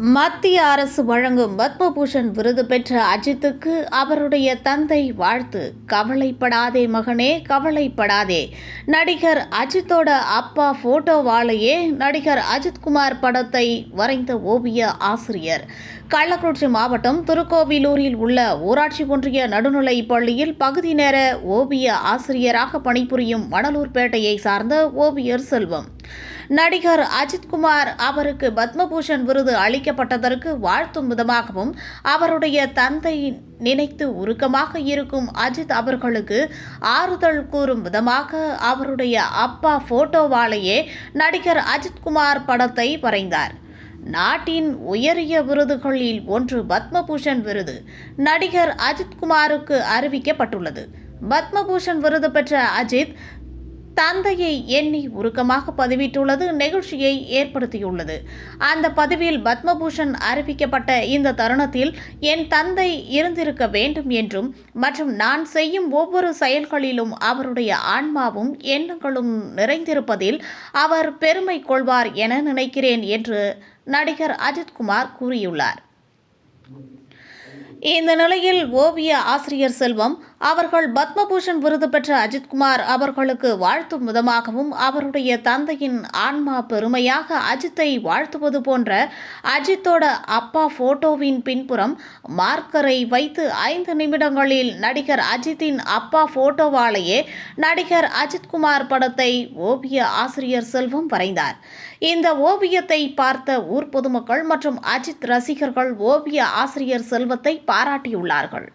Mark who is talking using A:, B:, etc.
A: மத்திய அரசு வழங்கும் பத்மபூஷன் விருது பெற்ற அஜித்துக்கு அவருடைய தந்தை வாழ்த்து. கவலைப்படாதே மகனே கவலைப்படாதே. நடிகர் அஜித்தோட அப்பா போட்டோவாலேயே நடிகர் அஜித்குமார் படத்தை வரைந்த ஓவிய ஆசிரியர். கள்ளக்குறிச்சி மாவட்டம் திருக்கோவிலூரில் உள்ள ஊராட்சி ஒன்றிய நடுநிலை பள்ளியில் பகுதி நேர ஓவிய ஆசிரியராக பணிபுரியும் மணலூர்பேட்டையை சார்ந்த ஓவியர் செல்வம். நடிகர் அஜித்குமார் அவருக்கு பத்மபூஷன் விருது அளிக்கப்பட்டதற்கு வாழ்த்தும் விதமாகவும் அவருடைய தந்தை நினைத்து உருக்கமாக இருக்கும் அஜித் அவர்களுக்கு ஆறுதல் கூறும் விதமாக அவருடைய அப்பா போட்டோவாலேயே நடிகர் அஜித்குமார் படத்தை வரைந்தார். நாட்டின் உயரிய விருதுகளில் ஒன்று பத்மபூஷன் விருது நடிகர் அஜித்குமாருக்கு அறிவிக்கப்பட்டுள்ளது. பத்மபூஷன் விருது பெற்ற அஜித் தந்தையை எண்ணி உருக்கமாக பதிவிட்டுள்ளது நெகிழ்ச்சியை ஏற்படுத்தியுள்ளது. அந்த பதிவில் பத்மபூஷன் அறிவிக்கப்பட்ட இந்த தருணத்தில் என் தந்தை இருந்திருக்க வேண்டும் என்றும் மற்றும் நான் செய்யும் ஒவ்வொரு செயல்களிலும் அவருடைய ஆன்மாவும் எண்ணங்களும் நிறைந்திருப்பதில் அவர் பெருமை கொள்வார் என நினைக்கிறேன் என்று நடிகர் அஜித்குமார் கூறியுள்ளார். இந்த நிலையில் ஓவிய ஆசிரியர் செல்வம் அவர்கள் பத்மபூஷன் விருது பெற்ற அஜித்குமார் அவர்களுக்கு வாழ்த்தும் விதமாகவும் அவருடைய தந்தையின் ஆன்மா பெருமையாக அஜித்தை வாழ்த்துவது போன்ற அஜித்தோட அப்பா போட்டோவின் பின்புறம் மார்க்கரை வைத்து ஐந்து நிமிடங்களில் நடிகர் அஜித்தின் அப்பா போட்டோவாலேயே நடிகர் அஜித்குமார் படத்தை ஓவிய ஆசிரியர் செல்வம் வரைந்தார். இந்த ஓவியத்தை பார்த்த ஊர் பொதுமக்கள் மற்றும் அஜித் ரசிகர்கள் ஓவிய ஆசிரியர் செல்வத்தை பாராட்டியுள்ளார்கள்.